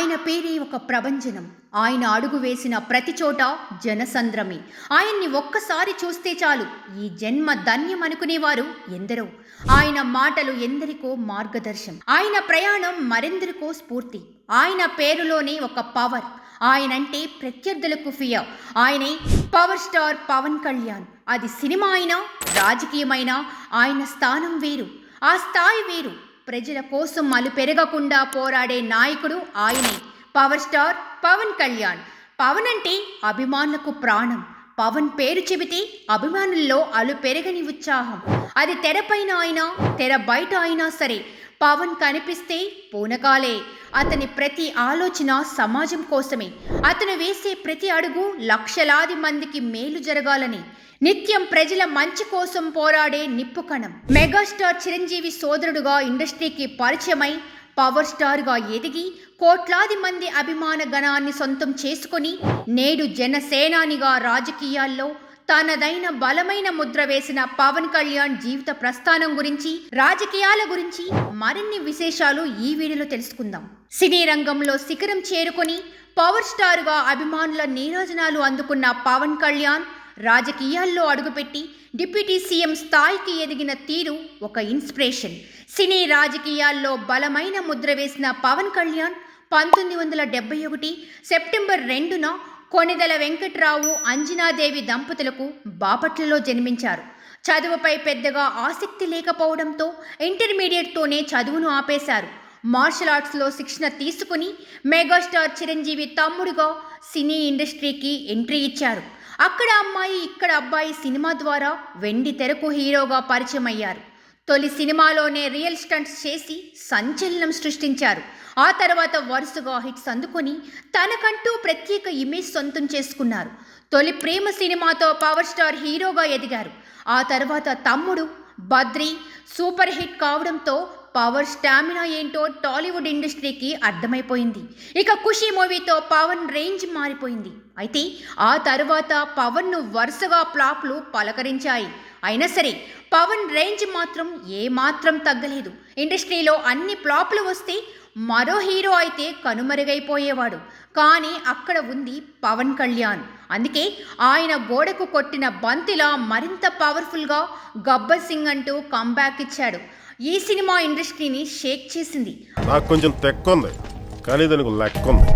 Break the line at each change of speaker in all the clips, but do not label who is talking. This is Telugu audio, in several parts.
ఆయన పేరే ఒక ప్రభంజనం. ఆయన అడుగు వేసిన ప్రతి చోట జనసంద్రమే. ఆయన్ని ఒక్కసారి చూస్తే చాలు. ఈ జన్మ ధన్యం అనుకునేవారు ఎందరో. ఆయన మాటలు ఎందరికో మార్గదర్శం. ఆయన ప్రయాణం మరెందరికో స్ఫూర్తి. ఆయన పేరులోనే ఒక పవర్. ఆయనంటే ప్రత్యర్థులకు ఫియా. ఆయనే పవర్ స్టార్ పవన్ కళ్యాణ్. అది సినిమా అయినా రాజకీయమైనా ఆయన స్థానం వేరు. ఆ స్థాయి వేరు. ప్రజల కోసం అలు పెరగకుండా పోరాడే నాయకుడు ఆయనే. Power star Pawan Kalyan. Pawan అంటే అభిమానులకు ప్రాణం. పవన్ పేరు చెబితే అభిమానుల్లో అలు పెరగని ఉత్సాహం. అది తెరపైన అయినా తెర బయట అయినా సరే పవన్ కనిపిస్తే పూనకాలే. అతని ప్రతి ఆలోచన సమాజం కోసమే. అతను వేసే ప్రతి అడుగు లక్షలాది మందికి మేలు జరగాలని. నిత్యం ప్రజల మంచి కోసం పోరాడే నిప్పు కణం. మెగాస్టార్ చిరంజీవి సోదరుడుగా ఇండస్ట్రీకి పరిచయమై పవర్ స్టార్గా ఎదిగి కోట్లాది మంది అభిమాన గణాన్ని సొంతం చేసుకొని నేడు జనసేనానిగా రాజకీయాల్లో తనదైన బలమైన ముద్ర వేసిన పవన్ కళ్యాణ్ జీవిత ప్రస్థానం గురించి రాజకీయాల గురించి మరిన్ని విశేషాలు ఈ వీడియోలో తెలుసుకుందాం. సినీ రంగంలో శిఖరం చేరుకొని పవర్ స్టార్గా అభిమానుల నీరాజనాలు అందుకున్న పవన్ కళ్యాణ్ రాజకీయాల్లో అడుగుపెట్టి డిప్యూటీ సీఎం స్థాయికి ఎదిగిన తీరు ఒక ఇన్స్పిరేషన్. సినీ రాజకీయాల్లో బలమైన ముద్ర వేసిన పవన్ కళ్యాణ్ పంతొమ్మిది వందల డెబ్బై ఒకటి సెప్టెంబర్ రెండున కొనిదెల వెంకట్రావు అంజనాదేవి దంపతులకు బాపట్లలో జన్మించారు. చదువుపై పెద్దగా ఆసక్తి లేకపోవడంతో ఇంటర్మీడియట్తోనే చదువును ఆపేశారు. మార్షల్ ఆర్ట్స్లో శిక్షణ తీసుకుని మెగాస్టార్ చిరంజీవి తమ్ముడుగా సినీ ఇండస్ట్రీకి ఎంట్రీ ఇచ్చారు. అక్కడ అమ్మాయి ఇక్కడ అబ్బాయి సినిమా ద్వారా వెండి తెరకు హీరోగా పరిచయం అయ్యారు తొలి సినిమాలోనే రియల్ స్టంట్స్ చేసి సంచలనం సృష్టించారు. ఆ తర్వాత వరుసగా హిట్స్ అందుకొని తనకంటూ ప్రత్యేక ఇమేజ్ సొంతం చేసుకున్నారు. తొలి ప్రేమ సినిమాతో పవర్ స్టార్ హీరోగా ఎదిగారు. ఆ తర్వాత తమ్ముడు బద్రి సూపర్ హిట్ కావడంతో పవర్ స్టామినా ఏంటో టాలీవుడ్ ఇండస్ట్రీకి అర్థమైపోయింది. ఇక ఖుషి మూవీతో పవన్ రేంజ్ మారిపోయింది. అయితే ఆ తర్వాత పవన్ను వరుసగా ప్లాప్లు పలకరించాయి. అయినా సరే పవన్ రేంజ్ మాత్రం ఏమాత్రం తగ్గలేదు. ఇండస్ట్రీలో అన్ని ఫ్లాప్లు వస్తే మరో హీరో అయితే కనుమరుగైపోయేవాడు. కానీ అక్కడ ఉంది పవన్ కళ్యాణ్. అందుకే ఆయన గోడకు కొట్టిన బంతిలా మరింత పవర్ఫుల్గా గబ్బర్ సింగ్ అంటూ కంబ్యాక్ ఇచ్చాడు. ఈ సినిమా ఇండస్ట్రీని షేక్ చేసింది.
నాకు కొంచెం తెక్కుంది. కానీ దానికి లెక్క ఉంది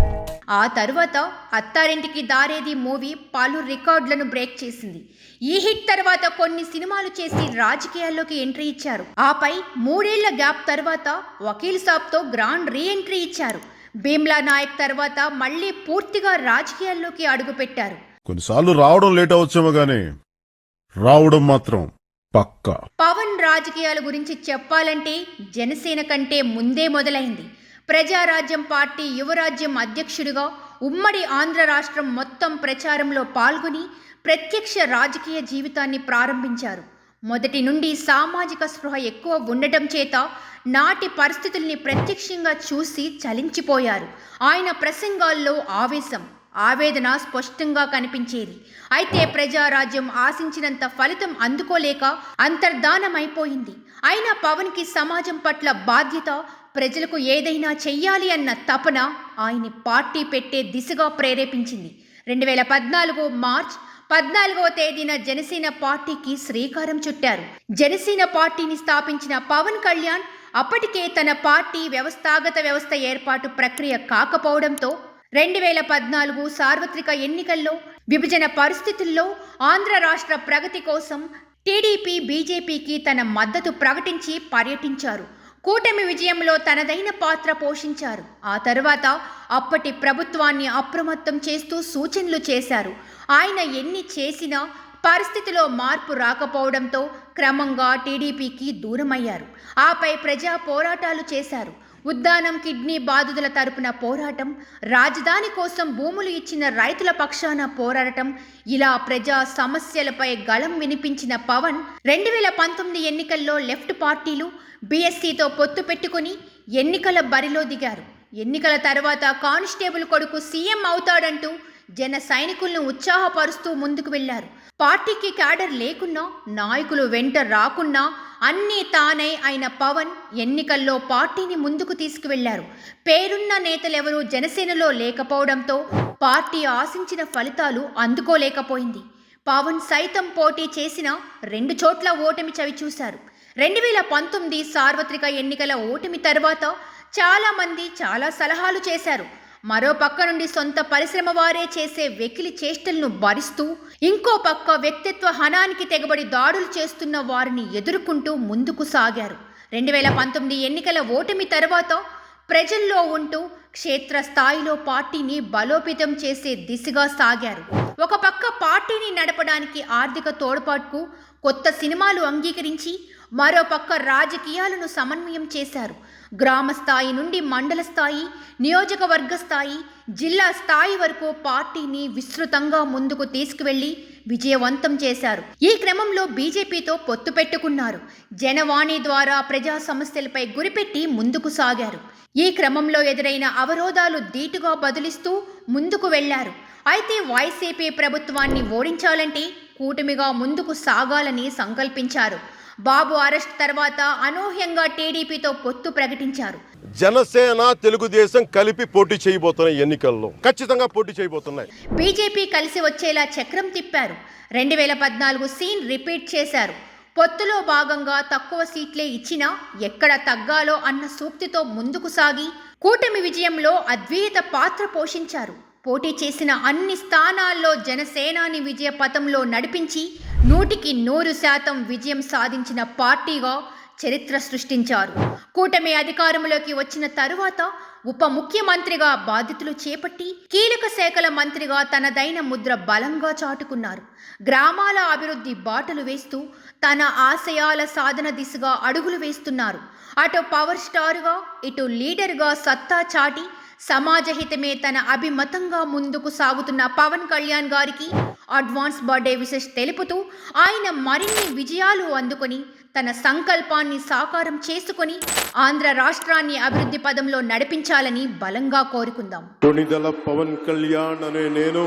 ఆ తరువాత అత్తారింటికి దారేది మూవీ పలు రికార్డులను బ్రేక్ చేసింది. ఈ హిట్ తర్వాత కొన్ని సినిమాలు చేసి రాజకీయాల్లోకి ఎంట్రీ ఇచ్చారు. ఆపై మూడేళ్ళ గ్యాప్ తర్వాత వకీల్ సాబ్తో గ్రాండ్ రీ ఎంట్రీ ఇచ్చారు. భీమ్లా నాయక్ తర్వాత మళ్ళీ పూర్తిగా రాజకీయాల్లోకి అడుగుపెట్టారు.
కొన్నిసార్లు రావడం లేట్ అవచ్చేమో గానీ రావడం మాత్రం పక్కా.
పవన్ రాజకీయాల గురించి చెప్పాలంటే జనసేన కంటే ముందే మొదలైంది. ప్రజారాజ్యం పార్టీ యువరాజ్యం అధ్యక్షుడిగా ఉమ్మడి ఆంధ్ర రాష్ట్రం మొత్తం ప్రచారంలో పాల్గొని ప్రత్యక్ష రాజకీయ జీవితాన్ని ప్రారంభించారు. మొదటి నుండి సామాజిక స్పృహ ఎక్కువ ఉండటం చేత నాటి పరిస్థితుల్ని ప్రత్యక్షంగా చూసి చలించిపోయారు. ఆయన ప్రసంగాల్లో ఆవేశం ఆవేదన స్పష్టంగా కనిపించేది. అయితే ప్రజారాజ్యం ఆశించినంత ఫలితం అందుకోలేక అంతర్ధానమైపోయింది. అయినా పవన్కి సమాజం పట్ల బాధ్యత ప్రజలకు ఏదైనా చెయ్యాలి అన్న తపన ఆయన్ని పార్టీ పెట్టే దిశగా ప్రేరేపించింది. రెండు వేల పద్నాలుగు మార్చ్ పద్నాలుగవ తేదీన జనసేన పార్టీకి శ్రీకారం చుట్టారు. జనసేన పార్టీని స్థాపించిన పవన్ కళ్యాణ్ అప్పటికే తన పార్టీ వ్యవస్థాగత వ్యవస్థ ఏర్పాటు ప్రక్రియ కాకపోవడంతో రెండు వేల పద్నాలుగు సార్వత్రిక ఎన్నికల్లో విభజన పరిస్థితుల్లో ఆంధ్ర రాష్ట్ర ప్రగతి కోసం టీడీపీ బీజేపీకి తన మద్దతు ప్రకటించి పర్యటించారు. కూటమి విజయంలో తనదైన పాత్ర పోషించారు. ఆ తర్వాత అప్పటి ప్రభుత్వాన్ని అప్రమత్తం చేస్తూ సూచనలు చేశారు. ఆయన ఎన్ని చేసినా పరిస్థితిలో మార్పు రాకపోవడంతో క్రమంగా టీడీపీకి దూరమయ్యారు. ఆపై ప్రజా పోరాటాలు చేశారు. ఉద్దానం కిడ్నీ బాధితుల తరపున పోరాటం రాజధాని కోసం భూములు ఇచ్చిన రైతుల పక్షాన పోరాటం ఇలా ప్రజా సమస్యలపై గళం వినిపించిన పవన్ రెండు వేల పంతొమ్మిది ఎన్నికల్లో లెఫ్ట్ పార్టీలు బీఎస్సీతో పొత్తు పెట్టుకుని ఎన్నికల బరిలో దిగారు. ఎన్నికల తర్వాత కానిస్టేబుల్ కొడుకు సీఎం అవుతాడంటూ జన సైనికులను ఉత్సాహపరుస్తూ ముందుకు వెళ్ళారు. పార్టీకి క్యాడర్ లేకున్నా నాయకులు వెంట రాకున్నా అన్నీ తానై అయిన పవన్ ఎన్నికల్లో పార్టీని ముందుకు తీసుకువెళ్ళారు. పేరున్న నేతలెవరూ జనసేనలో లేకపోవడంతో పార్టీ ఆశించిన ఫలితాలు అందుకోలేకపోయింది. పవన్ సైతం పోటీ చేసిన రెండు చోట్ల ఓటమి చవిచూశారు రెండు వేల పంతొమ్మిది సార్వత్రిక ఎన్నికల ఓటమి తర్వాత చాలామంది చాలా సలహాలు చేశారు. మరో పక్క నుండి సొంత పరిశ్రమ వారే చేసే వెకిలి చేష్టలను భరిస్తూ ఇంకో పక్క వ్యక్తిత్వ హనానికి తెగబడి దాడులు చేస్తున్న వారిని ఎదుర్కొంటూ ముందుకు సాగారు. రెండు వేల పంతొమ్మిది ఎన్నికల ఓటమి తర్వాత ప్రజల్లో ఉంటూ క్షేత్రస్థాయిలో పార్టీని బలోపేతం చేసే దిశగా సాగారు. ఒక పక్క పార్టీని నడపడానికి ఆర్థిక తోడ్పాటుకు కొత్త సినిమాలు అంగీకరించి మరో పక్క రాజకీయాలను సమన్వయం చేశారు. గ్రామ స్థాయి నుండి మండల స్థాయి నియోజకవర్గ స్థాయి జిల్లా స్థాయి వరకు పార్టీని విస్తృతంగా ముందుకు తీసుకువెళ్ళి విజయవంతం చేశారు. ఈ క్రమంలో బీజేపీతో పొత్తు పెట్టుకున్నారు. జనవాణి ద్వారా ప్రజా సమస్యలపై గురిపెట్టి ముందుకు సాగారు. ఈ క్రమంలో ఎదురైన అవరోధాలు ధీటుగా బదులిస్తూ ముందుకు వెళ్ళారు. అయితే వైసీపీ ప్రభుత్వాన్ని ఓడించాలంటే కూటమిగా ముందుకు సాగాలని సంకల్పించారు. బాబు అరెస్ట్ తర్వాత అనూహ్యంగా టీడీపీతో పొత్తు ప్రకటించారు.
జనసేన తెలుగుదేశం కలిపి పోటీ చేయబోతున్నాయి ఎన్నికల్లో. ఖచ్చితంగా పోటీ చేయబోతున్నాయి.
బీజేపీ కలిసి వచ్చేలా చక్రం తిప్పారు. రెండు వేల పద్నాలుగు సీన్ రిపీట్ చేశారు. పొత్తులో భాగంగా తక్కువ సీట్లే ఇచ్చినా ఎక్కడ తగ్గాలో అన్న సూక్తితో ముందుకు సాగి కూటమి విజయంలో అద్వితీయ పాత్ర పోషించారు. పోటీ చేసిన అన్ని స్థానాల్లో జనసేనాని విజయ పథంలో నడిపించి నూటికి నూరు శాతం విజయం సాధించిన పార్టీగా చరిత్ర సృష్టించారు. కూటమి అధికారంలోకి వచ్చిన తరువాత ఉప ముఖ్యమంత్రిగా బాధ్యతలు చేపట్టి కీలక శాఖల మంత్రిగా తనదైన ముద్ర బలంగా చాటుకున్నారు. గ్రామాల అభివృద్ధి బాటలు వేస్తూ తన ఆశయాల సాధన దిశగా అడుగులు వేస్తున్నారు. అటు పవర్ స్టార్గా ఇటు లీడర్గా సత్తా చాటి సమాజ హితమే తన అభిమతంగా ముందుకు సాగుతున్న పవన్ కళ్యాణ్ గారికి అడ్వాన్స్ బర్త్డే విషెస్ తెలుపుతూ ఆయన మరిన్ని విజయాలు అందుకొని తన సంకల్పాన్ని సాకారం చేసుకొని ఆంధ్ర రాష్ట్రాన్ని అభివృద్ధి పదంలో నడిపించాలని బలంగా కోరుకుందాం.
కొణిదల పవన్ కళ్యాణ్ అనే నేను